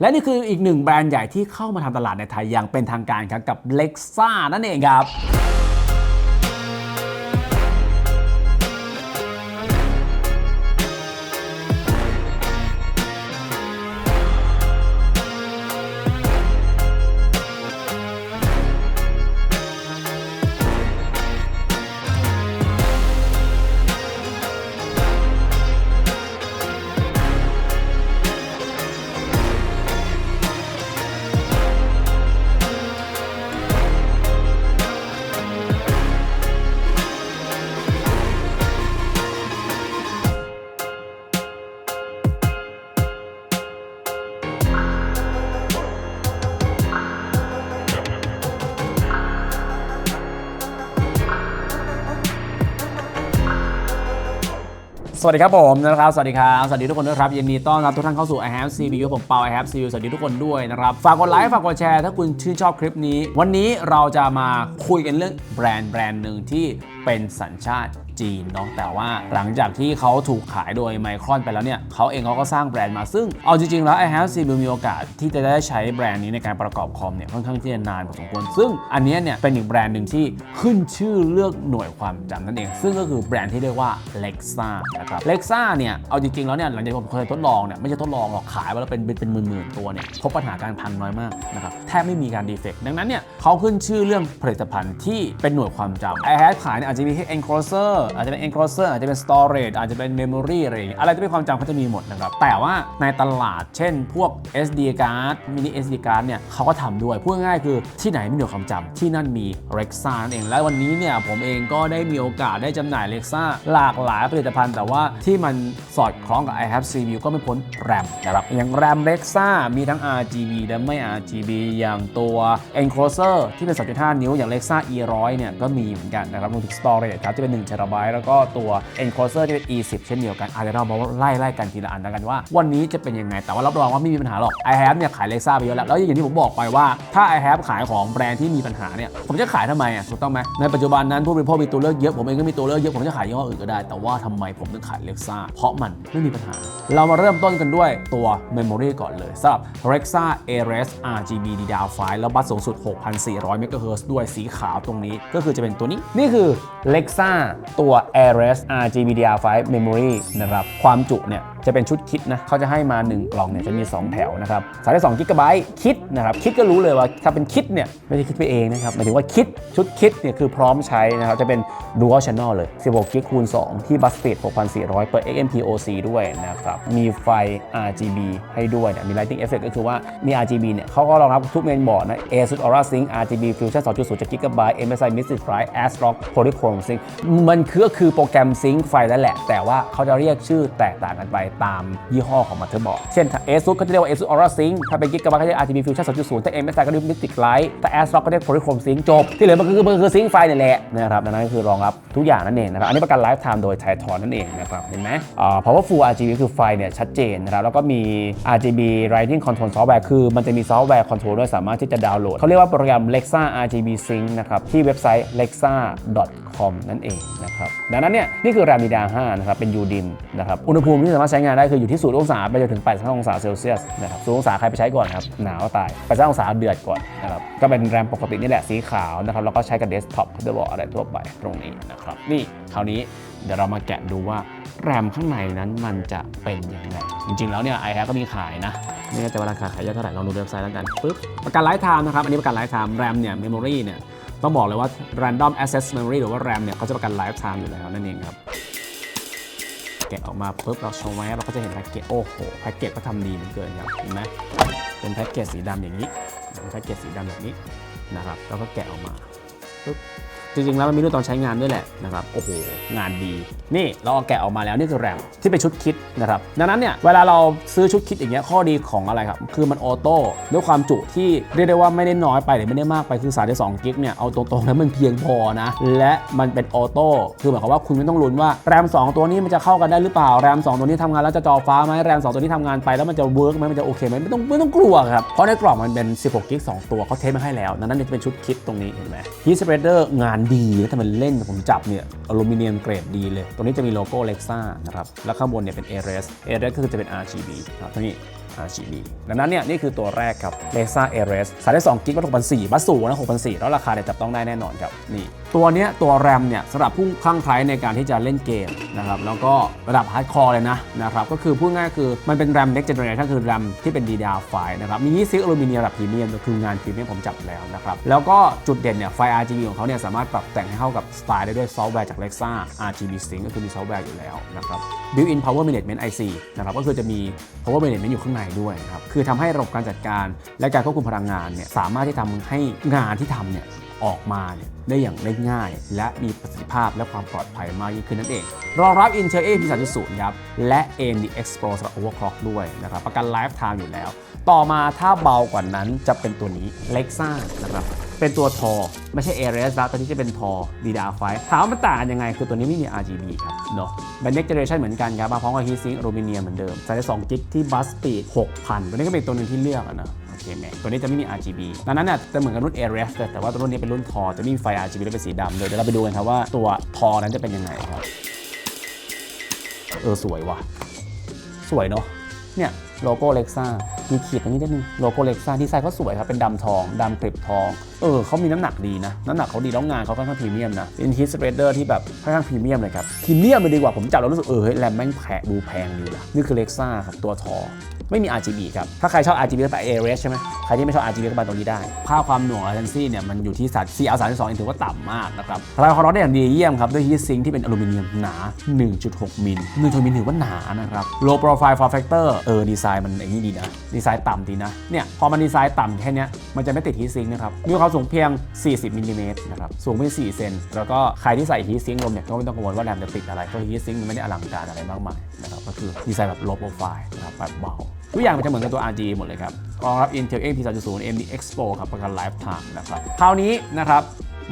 และนี่คืออีกหนึ่งแบรนด์ใหญ่ที่เข้ามาทำตลาดในไทยอย่างเป็นทางการครับกับ Lexa นั่นเองครับ วัสดีครับผมนะครับ สวัสดีครับ สวัสดีทุกคนด้วยครับยินดีต้อนรับทุกท่านเข้าสู่ i have CPU ผมเปา i have CPU สวัสดีทุกคนด้วยนะครับ ฝากกดไลค์ ฝากกดแชร์ถ้าคุณชื่นชอบคลิปนี้ วันนี้เราจะมาคุยกันเรื่องแบรนด์แบรนด์หนึ่งที่เป็นสัญชาติ จีนเนาะแต่ว่าหลังจากที่เขาถูกขายโดยไมครอนไปแล้วเนี่ยเขาเองเขาก็สร้างแบรนด์มาซึ่งเอาจริงๆแล้ว i have CPU มีโอกาสที่จะได้ใช้แบรนด์นี้ในการประกอบคอมเนี่ยค่อนข้างที่จะนานพอสมควรซึ่งอันนี้เนี่ยเป็นอีกแบรนด์หนึ่งที่ขึ้นชื่อเลือกหน่วยความจำนั่นเอง ซึ่งก็คือแบรนด์ที่เรียกว่า Lexa นะครับ Lexa เนี่ยเอาจริงๆแล้วเนี่ยหลังจากที่ผมเคยทดลองเนี่ยไม่ใช่ทดลองหรอกขายไปแล้วเป็นเป็นเป็นหมื่นๆตัวเนี่ยพบปัญหาการพังน้อยมากนะครับแทบไม่มีการดีเฟกต์ดังนั้นเนี่ยเขาขึ้นชื่อเรื่องผลิตภัณฑ์ที่เป็นหน่วยความจำ i h a v ขายเนี่ยอาจจะมีแค่ enclosure อาจจะเป็น enclosure อาจจะเป็น storage อาจจะเป็น memory อะไรอย่างเงี้ยอะไรที่เป็นความจำเขาจะมีหมดนะครับ แต่ว่าในตลาดเช่นพวก SD card mini SD card เนี่ยเขาก็ทำด้วย พูดง่ายๆคือที่ไหนมีหน่วยความจำที่นั่นมี Rexa นั่นเอง และวันนี้เนี่ยผมเองก็ได้มีโอกาสได้จำหน่าย Rexa หลากหลายผลิตภัณฑ์ แต่ว่าที่มันสอดคล้องกับ i have CPU ก็ไม่พ้น RAM นะครับอย่าง RAM Rexa มีทั้ง RGB และไม่ RGB อย่างตัว enclosure ที่เป็น 2.5 นิ้วอย่าง Rexa E100 เนี่ยก็มีเหมือนกันนะครับรวมถึง storage ครับที่เป็น1 t b แล้วก็ตัว enclosure ที่เป็น E10 เช่นเดียวกันอาจจะเรามาไล่ไล่กันทีละอันแล้วกันว่า วันนี้จะเป็นยังไง แต่ว่ารับรองว่าไม่มีปัญหาหรอก i have เนี่ยขาย Rexa ไปเยอะแล้ว แล้วอย่างที่ผมบอกไปว่าถ้า i have ขายของแบรนด์ที่มีปัญหาเนี่ยผมจะขายทำไมอะถูกต้องไหมในปัจจุบันนั้นผู้บริโภคมีตัวเลือกเยอะผมเองก็มีตัวเลือกเยอะผมจะขายยี่ห้ออื่นก็ได้ แต่ว่าทำไมผมถึงขาย Rexa เพราะมันไม่มีปัญหา เรามาเริ่มต้นกันด้วยตัว Memory ก่อนเลยสำหรับ Rexa Ares RGB DDR5 แล้วบัสสูงสุด 6,400 MHz ด้วยสีขาวตรงนี้ก็คือจะเป็นตัวนี้นี่คือ Lexa ตัวัว Ares RGB DDR5 Memory นะครับ ความจุเนี่ย จะเป็นชุดคิดนะเขาจะให้มา 1 กล่องเนี่ยจะมี 2 แถวนะครับ32 g b คิดนะครับคิดก็รู้เลยว่าถ้าเป็นคิดเนี่ยไม่ได้คิดไปเองนะครับหมายถึงว่าคิดชุดคิดเนี่ยคือพร้อมใช้นะครับจะเป็น Dual Channel เลย 16 g b คูณ2 ที่ Bus Speed 6,400 เปิด XMPOC ด้วยนะครับมีไฟ RGB ให้ด้วยเนี่ยมี Lighting Effect ก็คือว่ามี RGB เนี่ยเขาก็รองรับทุกเมนบอร์ดนะ ASUS Aura Sync RGB Fusion 2.0 GB MSI Mystic Drive ASRock Polychrome Sync มันคือก็คือโปรแกรมซิงค์ไฟนั่นแหละ แต่ว่าเขาจะเรียกชื่อแตกต่างกันไปตามยี่ห้อของมั t เ e r b o a r d เช่น ASUS ก็จะเรียกว่า ASUS Aura Sync ถ้าเป็น Gigabyte ก็จะ RGB Fusion 2.0ถ้า MSI ก็เรียก Mystic Light ถ้า ASRock ก็เรียก Polychrome Sync จบ ที่เหลือมันคือมันคือซิงค์ไฟนี่แหละนะครับดังนั้นก็คือรองรับทุกอย่างนั่นเองนะครับอันนี้ประกันไลฟ์ไทม์โดยไททอนนั่นเองนะครับเห็นไหมอ่า Powerful RGB คือไฟเนี่ยชัดเจนนะครับแล้วก็มี RGB Writing Control Software คือมันจะมีซอฟต์แวร์คอนโทรลด้วยสามารถที่จะดาวน์โหลดเขาเรียกว่าโปรแกรม Lexa RGB Sync นะครับที่เว็บไซต์ lexa. .com นั่นเองนะครับดังนั้นเนี่ยนี่คือ RAM DDR5 นะครับเป็น UDIMM นะครับอุณหภูมิที่สามารถใช้งานได้คืออยู่ที่0องศาไปจนถึง85องศาเซลเซียสนะครับ0องศาใครไปใช้ก่อนครับหนาวตาย85องศาเดือดก่อนนะครับก็เป็นแรมปกตินี่แหละสีขาวนะครับแล้วก็ใช้กับเดสก์ท็อปด้วยบอกอะไรทั่วไปตรงนี้นะครับนี่คราวนี้เดี๋ยวเรามาแกะดูว่าแรมข้างในนั้นมันจะเป็นยังไงจริงๆแล้วเนี่ย i h a v ก็มีขายนะไม่แน่ใจว่าราคาขายเยอะเท่าไหร่ลองดูเว็บไซต์แล้วกันปึ๊บประกันไลฟ์ไทม์นะครับอันนี้ประกันไลฟ์ไทม์แรมเนี่ยเมมโมรีเนี่ย ต้องบอกเลยว่า random access memory หรือว่า RAM เนี่ยเขาจะประกัน lifetime อยู่แล้วนั่นเองครับแกะออกมาปุ๊บเราโชว์ไว้เราก็จะเห็นแพ็กเกจโอ้โหแพ็กเกจก็ทำดีเหมือนเกินครับเห็นไหมเป็นแพ็กเกจสีดำอย่างนี้เป็นแพ็กเกจสีดำแบบนี้นะครับแล้วก็แกะออกมาปุ๊บ จริงๆแล้วมันมีรูปตอนใช้งานด้วยแหละนะครับโอ้โหงานดี นี่เราเอาแกะออกมาแล้วนี่คือแรมที่เป็นชุดคิดนะครับดังนั้นเนี่ยเวลาเราซื้อชุดคิดอย่างเงี้ยข้อดีของอะไรครับคือมันออโต้ด้วยความจุที่เรียกได้ว่าไม่ได้น้อยไปหรือไม่ได้มากไปคือ32กิกเนี่ยเอาตรงๆแล้วมันเพียงพอนะและมันเป็นออโต้คือหมายความว่าคุณไม่ต้องลุ้นว่าแรม 2 ตัวนี้มันจะเข้ากันได้หรือเปล่าแรม 2 ตัวนี้ทำงานแล้วจะจอฟ้าไหมแรม 2 ตัวนี้ทำงานไปแล้วมันจะเวิร์กไหมมันจะโอเคไหมไม่ต้องไม่ต้องกลัวครับเพราะในกล่องมันเป็น 16กิก2ตัวเขาเทสมาให้แล้วดังนั้นจะเป็นชุดคิดตรงนี้เห็นไหม Heat Spreader งานดีแล้วแต่มันเล่นผมจับเนี่ยอลูมิเนียมเกรดดีเลย ตรงนี้จะมีโลโก้ Lexa นะครับแล้วข้างบนเนี่ยเป็น Ares Ares ก็คือจะเป็น RGB ครับตรงนี้ RGB ดังนั้นเนี่ยนี่คือตัวแรกครับ Lexus Ares สายได้2กิกก็6,400บัสสูงนะหกปันสี่แล้วราคาเนี่ยจับต้องได้แน่นอนครับนี่ตัวเนี้ยตัวแรมเนี่ยสำหรับผู้คลั่งไคล้ในการที่จะเล่นเกมนะครับแล้วก็ระดับฮาร์ดคอร์เลยนะนะครับก็คือพูดง่ายคือมันเป็นแรม next generation คือแรมที่เป็น DDR5 นะครับมียี่ซิกอลูมิเนียมระดับพรีเมียมก็คืองานพรีเมียมผมจับแล้วนะครับแล้วก็จุดเด่นเนี่ยไฟ RGB ของเขาเนี่ยสามารถปรับแต่งให้เข้ากับสไตล์ได้ด้วยซอฟต์แวร์จาก Lexus RGB Sync ก็คือมีซอฟต์แวร์อยู่แล้วนะครับ built-in power management IC นะครับก็คือจะมี power management อยู่ข้างในด้วยนะครับคือทำให้ระบบการจัดการและการควบคุมพลังงานเนี่ยสามารถที่ทำให้งานที่ทำเนี่ย ออกมาเนี่ยได้อย่างได้ง่าย และมีประสิทธิภาพและความปลอดภัยมากยิ่งขึ้นนั่นเอง รองรับ Intel A P 3.0ครับ และ AMD X Pro สำหรับ overclock ด้วยนะครับ ประกัน lifetime อยู่แล้ว ต่อมาถ้าเบากว่านั้นจะเป็นตัวนี้ Lexa นะครับ เป็นตัวทอ ไม่ใช่ Ares แล้วตอนนี้จะเป็นทอ DDR5 ถามว่ามันต่างกันยังไง คือตัวนี้ไม่มี RGB ครับเนาะเป็น next generation เหมือนกันครับมาพร้อมกับ heatsink อลูมิเนียมเหมือนเดิมใส่ได้2กิกที่ bus speed 6,000ตัวนี้ก็เป็นตัวหนึงที่เลือกอะนะ เคไหมตัวนี้จะไม่มี RGB ดังนั้นเนี่ยจะเหมือนกับรุ่น Ares เลยแต่ว่าตัวรุ่นนี้เป็นรุ่นทอจะไม่มีไฟ RGB และเป็นสีดำเลยเดี๋ยวเราไปดูกันครับว่าตัวทอนั้นจะเป็นยังไงครับเออสวยว่ะ สวยเนาะเนี่ย โลโก้เล็กซ่ามีขีดตรงนี้นิดนึงโลโก้เล็กซ่าดีไซน์เขาสวยครับเป็นดำทองดำกริบทอง เออเขามีน้ำหนักดีนะ น้ำหนักเขาดีแล้วงานเขาค่อนข้างพรีเมียมนะเป็นฮีทสเปรเดอร์ที่แบบค่อนข้างพรีเมียมเลยครับพรีเมียมเลยดีกว่าผมจับแล้วรู้สึกเออเฮ้ยแรมแม่งแพงดูแพงดีว่ะนี่คือเล็กซ่าครับตัวทอไม่มี RGB ครับ ถ้าใครชอบ RGB ก็ไป Ares ใช่ไหม ใครที่ไม่ชอบ RGB ก็ไปตรงนี้ได้ ค่าความหน่วง latency เนี่ย มันอยู่ที่3 CL 32 เองถือว่าต่ำมากนะครับพลังความร้อนได้อย่างดีเยี่ยมครับ ด้วย heat sink ที่เป็นอลูมิเนียมหนา 1.6 มิล1.6มิลถือว่าหนานะครับ low profile form factor เออดีไซซน์มันอย่างนี้ดีนะ ดีไซน์ต่ำดีนะ เนี่ย พอมันดีไซน์ต่ำแค่นี้มันจะไม่ติด heat sink นะครับ มีความสูงเพียง 40มิลลิเมตรนะครับ สูงเพียง4เซน แล้วก็ใครที่ใส่ heat sink ลมเนี่ยก็ไม่ต้องกังวลว่าแรมจะติดอะไร เพราะ heat sink มันไม่ได้อลังการอะไรมากมายนะครับ ก็คือดีไซน์แบบ low profile นะครับแบบเบา ทุกอย่างมันจะเหมือนกับตัว RG หมดเลยครับรองรับ Intel A P 3.0 AMD Expo ครับประกัน Lifetime นะครับ คราวนี้นะครับ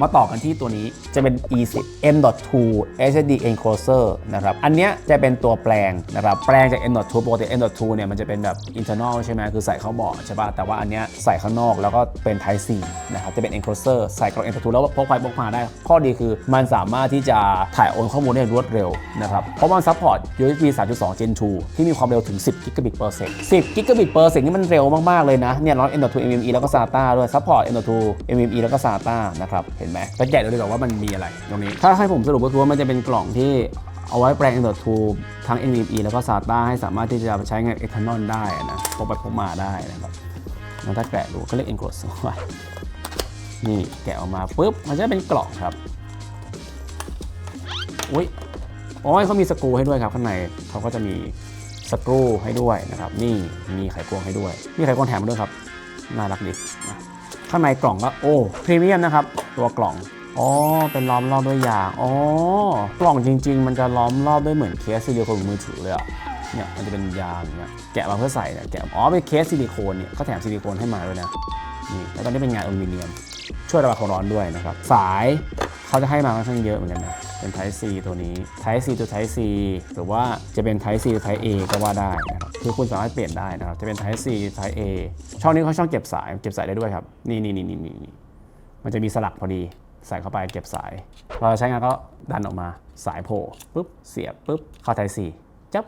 มาต่อกันที่ตัวนี้จะเป็น E10 M.2 SSD enclosure นะครับ อันเนี้ยจะเป็นตัวแปลงนะครับ แปลงจาก M.2 ปกติ M.2 เนี่ยมันจะเป็นแบบ internal ใช่ไหมคือใส่เข้าเบาะใช่ป่ะ แต่ว่าอันเนี้ยใส่ข้างนอกแล้วก็เป็น Type C นะครับ จะเป็น enclosure ใส่กล่อง M.2 แล้วพกไปพกมาได้ ข้อดีคือมันสามารถที่จะถ่ายโอนข้อมูลได้รวดเร็วนะครับ เพราะมัน support USB 3.2 Gen 2 ที่มีความเร็วถึง 10 gigabit per second 10 gigabit per second นี่มันเร็วมากๆเลยนะ เนี่ยร้อน M.2 NVMe แล้วก็ SATA ด้วย support M.2 NVMe แล้วก็ SATA นะครับห็นไหมจะแกะดูดีกว่าว่ามันมีอะไรตรงนี้ ถ้าให้ผมสรุปก็คือว่ามันจะเป็นกล่องที่เอาไว้แปลง M.2 ทั้ง NVMe แล้วก็ SATA ให้สามารถที่จะใช้งาน Eternal ได้นะพกไปพกมาได้นะครับแล้วถ้าแกะดูก็เรียก enclosure ไว้นี่แกะออกมาปุ๊บ มันจะเป็นกล่องครับ อุ้ยโอ้ยเขามีสกรูให้ด้วยครับข้างในเขาก็จะมีสกรูให้ด้วยนะครับ นี่มีไขควงให้ด้วย มีไขควงแถมมาด้วยครับ น่ารักดีนะ ข้างในกล่องก็โอ้พรีเมียมนะครับ ตัวกล่องอ๋อเป็นล้อมรอบด้วยยางอ๋อกล่องจริง ๆ มันจะล้อมรอบด้วยเหมือนเคสซิลิโคนมือถือเลยอะเนี่ยมันจะเป็นยางเนี่ยแกะมาเพื่อใส่เนี่ยแกะอ๋อเป็นเคสซิลิโคนเนี่ยเขาแถมซิลิโคนให้มาด้วยนะนี่แล้วตอนนี้เป็นงานอลูมิเนียม ช่วยระบายความร้อนด้วยนะครับ สายเขาจะให้มาค่อนข้างเยอะเหมือนกันนะ เป็น Type C ตัวนี้ Type C ตัว Type C หรือว่าจะเป็น Type C ตัว Type A ก็ว่าได้นะครับคือคุณสามารถเปลี่ยนได้นะครับจะเป็น Type C Type A ช่องนี้เขาช่องเก็บสายเก็บสายได้ด้วยครับนี่นี่นี่นี่นี่มันจะมีสลักพอดีใส่เข้าไปเก็บสายพอใช้งานก็ดันออกมาสายโผล่ปุ๊บเสียบปุ๊บเข้า Type C จับ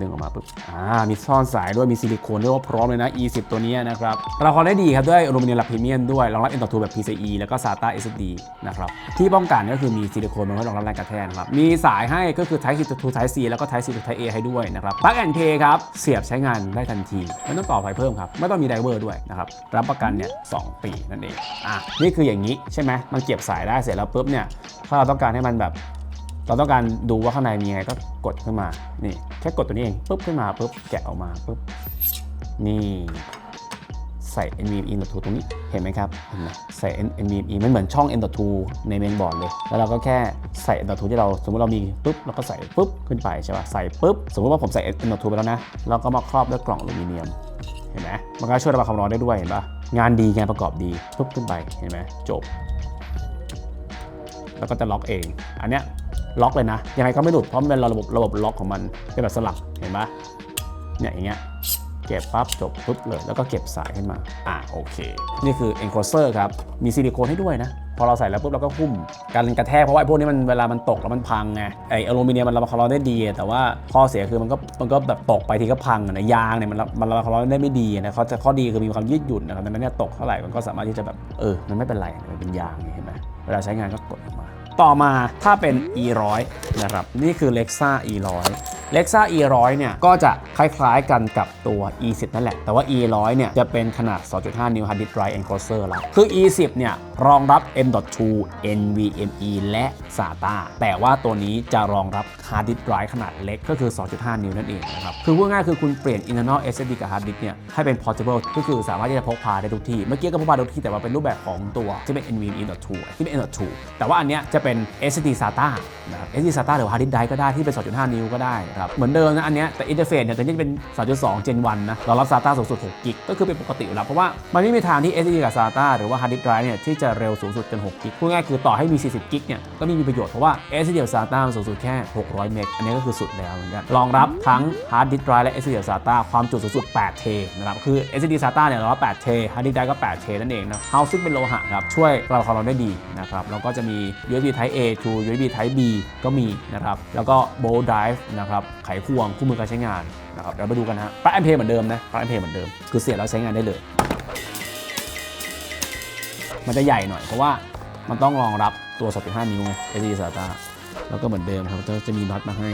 ดึงออกมาปุ๊บ อ่า มีซ่อนสายด้วย มีซิลิโคนเรียว่าพร้อมเลยนะ E10 ตัวนี้นะครับราคาได้ดีครับด้วยอลูมิเนียมระดับพรีเมียมด้วย รองรับ M.2 แบบ PCIe แล้วก็ SATA SSD นะครับ ที่ป้องกันก็คือมีซิลิโคนมาไว้รองรับแรงกระแทกครับ มีสายให้ก็คือ Type C to Type C แล้วก็ Type C to Type A ให้ด้วยนะครับ Plug and Play ครับ เสียบใช้งานได้ทันที ไม่ต้องต่อไฟเพิ่มครับ ไม่ต้องมีไดเวอร์ด้วยนะครับ รับประกันเนี่ยสปีนั่นเอง อะ นี่คืออย่างนี้ใช่ไหมมันเก็บสายได้เสร็จแล้วปุ๊บเนี่ย ถ้าเราต้องการให้มันแบบ เราต้องการดูว่าข้างในมีอะไรก็กดขึ้นมา นี่แค่กดตัวนี้เองปุ๊บขึ้นมาปุ๊บแกะออกมาปุ๊บนี่ใส่ NVMe M.2 ตรงนี้เห็นไหมครับเห็นไหมใส่ NVMe มันเหมือนช่อง M.2 ในเมนบอร์ดเลย แล้วเราก็แค่ใส่ M.2 ที่เราสมมติเรามีปุ๊บเราก็ใส่ปุ๊บขึ้นไปใช่ป่ะใส่ปุ๊บสมมติว่าผมใส่ M.2 ไปแล้วนะเราก็มาครอบด้วยกล่องอลูมิเนียมเห็นไหมมันก็ช่วยระบายความร้อนได้ด้วยเห็นปะงานดีงานประกอบดีปุ๊บขึ้นไปเห็นไหมจบ แล้วก็จะล็อกเอง อันเนี้ย ล็อกเลยนะ ยังไงก็ไม่หลุดเพราะมันเป็นระบบระบบล็อกของมันเป็นแบบสลักเห็นปะเนี่ยอย่างเงี้ยเก็บปั๊บจบปุ๊บเลยแล้วก็เก็บสายขึ้นมา อ่าโอเค นี่คือ enclosure ครับ มีซิลิโคนให้ด้วยนะ พอเราใส่แล้วปุ๊บเราก็หุ้มการกระแทกเพราะว่าไอ้พวกนี้มันเวลามันตกแล้วมันพังไงไออลูมิเนียมมันระบายความร้อนได้ดี แต่ว่าข้อเสียคือมันก็มันก็แบบตกไปทีก็พังอะนะยางเนี่ยมันรับมันระบายความร้อนได้ไม่ดีนะเขาจะข้อดีคือมีความยืดหยุ่นนะครับดังนั้นเนี่ยตกเท่าไหร่มันก็สามารถที่จะแบบเออมันไม่เป็นไรมันเป็นยางเห็นไหมเวลาใช้งานก็กดออกมา ต่อมาถ้าเป็น e100 นะครับ นี่คือ Lexa e100 Lexa e100 เนี่ยก็จะคล้ายๆกันกับตัว e10 นั่นแหละ แต่ว่า e100 เนี่ยจะเป็นขนาด 2.5 นิ้ว hard disk drive enclosure แล้วคือ e10 เนี่ยรองรับ m.2 NVMe และ SATA แต่ว่าตัวนี้จะรองรับ hard disk drive ขนาดเล็กก็คือ 2.5 นิ้วนั่นเองนะครับ คือพูดง่ายๆคือคุณเปลี่ยน internal SSD กับ hard disk เนี่ยให้เป็น portable ก็คือสามารถที่จะพกพาได้ทุกที่ เมื่อกี้ก็พกพาได้ทุกที่แต่ว่าเป็นรูปแบบของตัวที่เป็น NVMe.2 ที่เป็น M.2 แต่ว่าอันเนี้ยจะเป็น SSD SATA นะครับ SSD SATA หรือ hard disk drive ก็ได้ที่เป็น 2.5 นิ้วก็ได้ครับ เหมือนเดิมนะอันเนี้ยแต่อินเทอร์เฟซเนี่ยตัวนี้จะเป็น 3.2 Gen 1นะเรองรับ SATA สูงสุด 6 กิกก็คือเป็นปกติอยู่แล้วเพราะว่ามันไม่มีทางที่ SSD กับ SATA หรือว่า hard disk drive เนี่ยที่จะเร็วสูงสุดจน 6 กิกพูดง่ายๆคือต่อให้มี 40 กิกเนี่ยก็ไม่มีประโยชน์เพราะว่า SSD กับ SATA มันสูงสุดแค่ 600 เมกอันนี้ก็คือสุดแล้วเหมือนกันรองรับทั้ง hard disk drive และ SSD กับ SATA ความจุสูงสุด 8 t นะครับคือ SSD SATA เนี่ยรองรับ 8 t hard disk drive ก็ 8 t นั่นเองนะ Housing เป็นโลหะครับช่วยราความร้อนได้ดีนะครับแล้วก็จะมี USB Type A to USB Type B ก็มีนะครับแล้วก็ Bolt Drive นะครับไขควงคู่มือการใช้งานนะครับเดี๋ยวมาดูกันนะปลั๊กแอมเพเหมือนเดิมนะปลั๊กแอมเพเหมือนเดิมคือเสียบแล้วใช้งานได้เลย มันจะใหญ่หน่อยเพราะว่ามันต้องรองรับตัว2.5นิ้วไง SD SATA แล้วก็เหมือนเดิมครับจะจะมีน็อตมาให้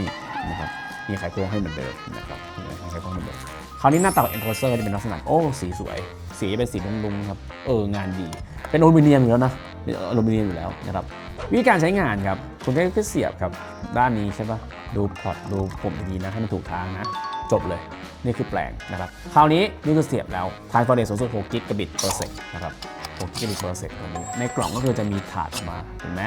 นะครับมีไขควงให้เหมือนเดิมนะครับมีไขควงเหมือนเดิมคราวนี้หน้าตาของ enclosure จะเป็นลักษณะโอ้สีสวย สีเป็นสีลุงๆครับเอองานดี เป็นอลูมิเนียมอยู่แล้วนะเป็นอลูมิเนียมอยู่แล้วนะครับวิธีการใช้งานครับ คุณแค่เสียบครับด้านนี้ใช่ปะดูพอร์ตดูปุ่มดีนะให้มันถูกทางนะจบเลยนี่คือแปลงนะครับ คราวนี้นี่คือเสียบแล้วทานฟอร์เรสสูงสุด6กิกะบิตเปอร์เซ็นต์นะครับ6กิกะบิตเปอร์เซ็นต์ตรงนี้ในกล่องก็คือจะมีถาดออกมาเห็นไหม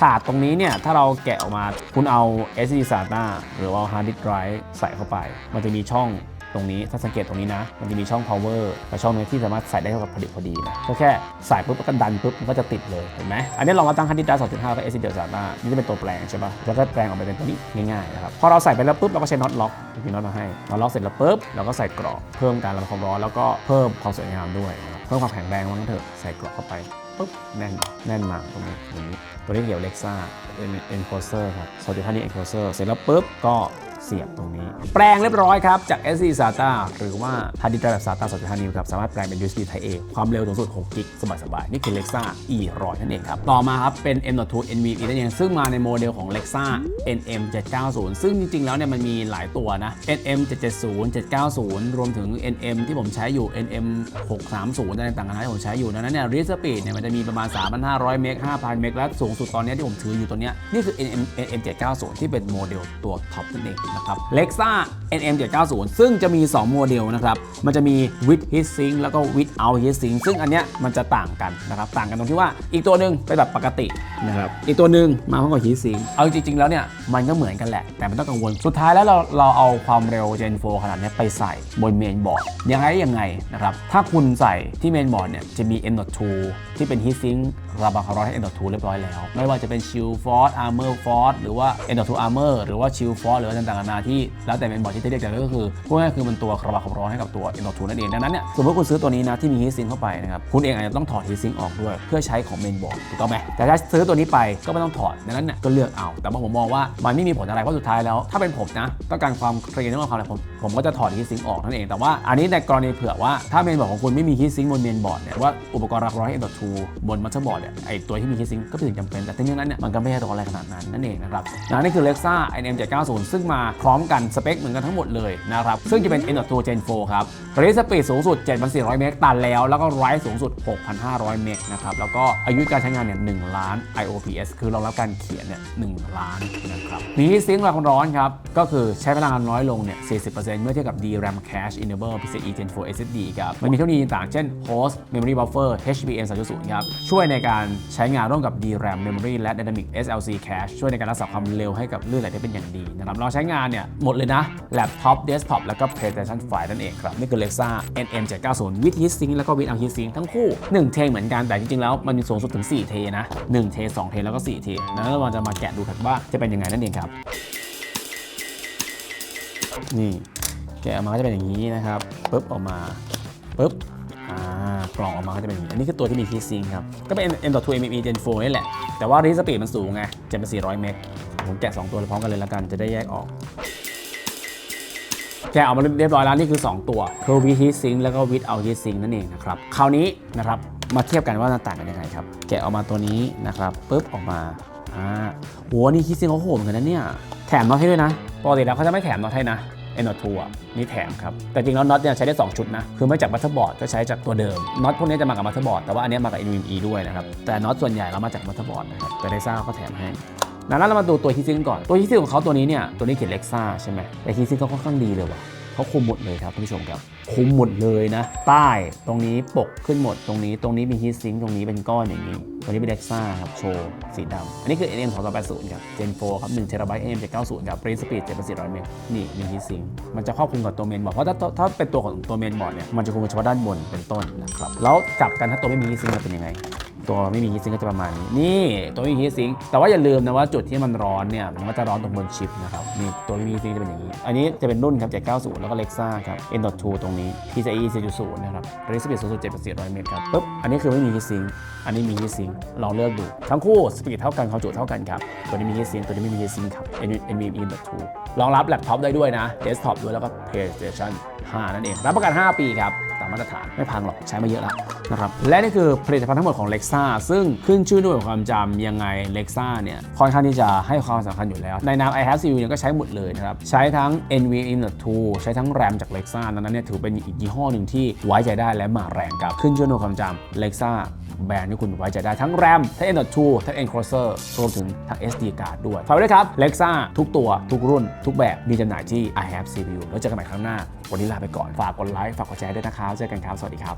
ถาดตรงนี้เนี่ย ถ้าเราแกะออกมาคุณเอา SD SATA หรือว่า hard disk drive ใส่เข้าไป มันจะมีช่อง ตรงนี้ถ้าสังเกตตรงนี้นะ มันจะมีช่อง power กับช่องนี้ที่สามารถใส่ได้เท่ากับพอดีพอดีนะก็แค่ใส่ปุ๊บแล้วก็ดันปุ๊บมันก็จะติดเลยเห็นไหมอันนี้เรามาตั้ง hard disk drive 2.5กับ SD SATA นี่จะเป็นตัวแปลงใช่ปะแล้วก็แปลงออกไปเป็นตัวนี้ง่ายๆนะครับพอเราใส่ไปแล้วปุ๊บเราก็ใช้น็อตล็อกมีน็อตมาให้น็อตล็อกเสร็จแล้วปุ๊บเราก็ใส่กรอบเพิ่มการระบายความร้อนแล้วก็เพิ่มความสวยงามด้วยนะครับเพิ่มความแข็งแรงว่างั้นเถอะใส่กรอบเข้าไปปุ๊บแน่นแน่นมากตรงนี้ตัวนี้เกี่ยวเล็กซ่าเป็น enclosure ครับโซลิดท่านี้ enclosure เสร็จแล้วปุ๊บก็ เสียบตรงนี้ แปลงเรียบร้อยครับ จาก SD SATA หรือว่า hard disk drive แบบ SATA 2.5 นิ้วครับ สามารถแปลงเป็น USB Type A ความเร็วสูงสุด 6 กิกสบายๆ นี่คือ Lexa E100 นั่นเองครับ ต่อมาครับ เป็น M.2 NVMe นั่นเองซึ่งมาในโมเดลของ Lexa NM 790 ซึ่งจริงๆ แล้วเนี่ยมันมีหลายตัวนะ NM 770 790 รวมถึง NM ที่ผมใช้อยู่ NM 630 อะไรต่างๆที่ผมใช้อยู่ดังนั้นเนี่ย read speed เนี่ยมันจะมีประมาณ 3,500 เมก 5,000 เมกและสูงสุดตอนนี้ที่ผมถืออยู่ตัวเนี้ยนี่คือ NM NM 790 ที่เป็นโมเดลตัวท็อปนั่นเองนะครับ Lexa NM 790ซึ่งจะมี 2 โมเดลนะครับ มันจะมี with heat sink แล้วก็ without heat sink ซึ่งอันเนี้ยมันจะต่างกันนะครับ ต่างกันตรงที่ว่าอีกตัวหนึ่งเป็นแบบปกตินะครับ อีกตัวหนึ่งมาพร้อมกับ heat sink เอาจริง ๆ แล้วเนี่ย มันก็เหมือนกันแหละ แต่มันต้องกังวล สุดท้ายแล้วเราเราเอาความเร็ว Gen 4 ขนาดเนี้ยไปใส่บนเมนบอร์ดยังไงยังไงนะครับ ถ้าคุณใส่ที่เมนบอร์ดเนี่ยจะมี M.2 ที่เป็น heat sink ระบายความร้อนให้ M.2 เรียบร้อยแล้ว ไม่ว่าจะเป็น Chill Force Armor Force หรือว่า M.2 Armor หรือว่า Chill Force หรือว่าต่างๆนานาที่แล้วแต่เมนบอร์ดที่จะเรียกแต่ก็คือพวกนี้คือมันตัวระบายความร้อนให้กับตัว M.2 นั่นเองดังนั้นเนี่ยสมมติคุณซื้อตัวนี้นะที่มี heat sink เข้าไปนะครับคุณเองอาจจะต้องถอด heat sink ออกด้วย เพื่อใช้ของเมนบอร์ดถูกต้องไหมแต่ถ้าซื้อตัวนี้ไปก็ไม่ต้องถอดดังนั้นเนี่ยก็เลือกเอา แต่ว่าผมมองว่ามันไม่มีผลอะไรเพราะสุดท้ายแล้ว ถ้าเป็นผมนะต้องการความเคลียร์ต้องการความอะไรผมผมก็จะถอด heat sink ออกนั่นเองแต่ว่าอันนี้ในกรณีเผื่อว่าถ้าเมนบอร์ดของคุณไม่มี heat sink บนเมนบอร์ดเนี่ยว่าอุปกรณ์รับร้อนให้ M.2 บนมั t เ e r b o a r d เนี่ยไอตัวที่มี heat sink ก็เป็นสิ่งจำเป็นแต่ทั้งนี้นั้นเนี่ยมันก็ไม่ได้ร้อนอะไรขนาดนั้นนั่นเองนะครับนะนี่คือ Lexa NM 790 ซึ่งมาพร้อมกันสเปคเหมือนกันทั้งหมดเลยนะครับ ซึ่งจะเป็น M.2 Gen 4 ครับ Read Speed สูงสุด 7,400 เมกตันแล้ว แล้วก็ Write สูงสุด 6,500 เมกนะครับ แล้วก็อายุการใช้งานเนี่ย 1 ล้าน IOPS คือรองรับการเขียนเนี่ย 1 ล้านนะครับ มี heat sink ระบายความร้อนครับ ก็คือใช้พลังงานน้อยลงเนี่ย 40%เมื่อเทียบกับ DRAM Cache Enable PCIe Gen 4 SSD ครับ มันมีเทคโนโลยีต่างๆเช่น Host Memory Buffer HBM 3.0 ครับ ช่วยในการใช้งานร่วมกับ DRAM Memory และ Dynamic SLC Cache ช่วยในการรักษาความเร็วให้กับลื่นไหลได้เป็นอย่างดีนะครับเราใช้งานเนี่ยหมดเลยนะ Laptop Desktop แล้วก็ PlayStation 5นั่นเองครับ นี่คือ Lexa NM 790 with heat sink แล้วก็ without heat sink ทั้งคู่ 1 เทเหมือนกัน แต่จริงๆ แล้วมันมีสูงสุดถึง 4 เทนะ 1 เท 2 เท แล้วก็ 4 เทนั้นเราจะมาแกะดูกันว่าจะเป็นยังไงนั่นเองครับ นี่แกะออกมาก็จะเป็นอย่างนี้นะครับปุ๊บออกมาปุ๊บอ่ากล่องออกมาก็จะเป็นอย่างนี้ อันนี้คือตัวที่มีคีซิงครับ ก็เป็น M.2 MME Gen 4นี่แหละ แต่ว่ารีสปีดมันสูงไง จะเป็น 400 เมก ผมแกะ 2 ตัวพร้อมกันเลยละกันจะได้แยกออกแกะออกมาเรียบร้อยแล้วนี่คือ 2 ตัวคือวิ heat sink แล้วก็ without heat sink นั่นเองนะครับคราวนี้นะครับมาเทียบกันว่าต่างกันยังไงครับแกะออกมาตัวนี้นะครับปุ๊บออกมาอ่าโหนี่ heat sink เขาโหดเหมือนกันนะเนี่ยแถมน็อตให้ด้วยนะปกติแล้วเขาจะไม่แถมน็อตให้นะไอ้น็อตทัวนี่แถมครับ แต่จริงแล้วน็อตเนี่ยใช้ได้ 2 ชุดนะ คือไม่จากมัตเตอร์บอร์ดก็ใช้จากตัวเดิมน็อตพวกนี้จะมากับมัตเตอร์บอร์ดแต่ว่าอันนี้มากับ NVMe ด้วยนะครับแต่น็อตส่วนใหญ่เรามาจากมัตเตอร์บอร์ดนะครับแต่ไดซ่าก็แถมให้ ดังนั้นเรามาดูตัวฮีซิงก่อน ตัวฮีซิงของเขาตัวนี้เนี่ย ตัวนี้เขียนเล็กซ่าใช่ไหมแต่ฮีซิงเขาค่อนข้างดีเลยว่ะเขาคุมหมดเลยครับท่านผู้ชมครับ คุมหมดเลยนะ ใต้ตรงนี้ปกขึ้นหมดตรงนี้ ตรงนี้มีฮีซิงตรงนี้เป็นก้อนอย่างนี้ ตัวนี้เป็นเล็กซ่าครับ โชว์ สีดำ อันนี้คือ NM 280ครับ Gen 4ครับ1 t b NM 790ครับ Range Speed 7,400เมกนี่มีฮีซิงมันจะครอบคลุมกับตัวเมนบอร์ดเพราะถ้าถ้าเป็นตัวของตัวเมนบอร์ดเนี่ยมันจะคุมเฉพาะด้านบนเป็นต้นนะครับแล้วกลับกันถ้าตัวไม่มีฮีซิงจะเป็นยังไง ตัวไม่มีฮีทซิงก็จะประมาณนี้ นี่ตัวไม่มีฮีทซิงแต่ว่าอย่าลืมนะว่าจุดที่มันร้อนเนี่ยมันก็จะร้อนตรงบนชิปนะครับนี่ตัวไม่มีฮีทซิงจะเป็นอย่างนี้ อันนี้จะเป็นรุ่นครับ790 แล้วก็ Lexa ครับ N.2 ตรงนี้ PCIe 4.0 นะครับ r e s p eed สูงสุด7,400เมตรครับปุ๊บอันนี้คือไม่มีฮีทซิงอันนี้มีฮีทซิงลองเลือกดูทั้งคู่สปีดเท่ากันความจุเท่ากันครับตัวนี้มีฮีทซิงตัวนี้ไม่มีฮีทซิงครับ NVMe N.2 รองรับแล็ปท็อปได้ด้วยนะเดสก์ท็อปด้วยแล้วก็ PlayStation 5นั่นเองรับประกัน 5 ปีครับ ตามมาตรฐานไม่พังหรอกใช้มาเยอะแล้วนะครับและนี่คือผลิตภัณฑ์ทั้งหมดของ Lexa ซึ่งขึ้นชื่อด้วยความจำยังไง Lexa เนี่ยค่อนข้างที่จะให้ความสำคัญอยู่แล้ว ในนาม i have CPU เนี่ยก็ใช้หมดเลยนะครับ ใช้ทั้ง NVMe.2 ใช้ทั้ง RAM จาก Lexa ดังนั้นเนี่ยถือเป็นอีกยี่ห้อหนึ่งที่ไว้ใจได้และมาแรงกับขึ้นชื่อด้วยความจำ Lexa แบรนด์ที่คุณไว้ใจได้ทั้ง RAM ทั้ง N.2 ทั้ง Encrosser รวมถึงทั้ง SD card ด้วยฝากไว้ด้วยครับ Lexa ทุกตัวทุกรุ่น ทุกแบบมีจำหน่ายที่ i have CPU แล้วเจอกันใหม่ครั้งหน้า วันนี้ลาไปก่อนฝากกดไลค์ฝากกดแชร์ด้วยนะครับเจอกันครับสวัสดีครับ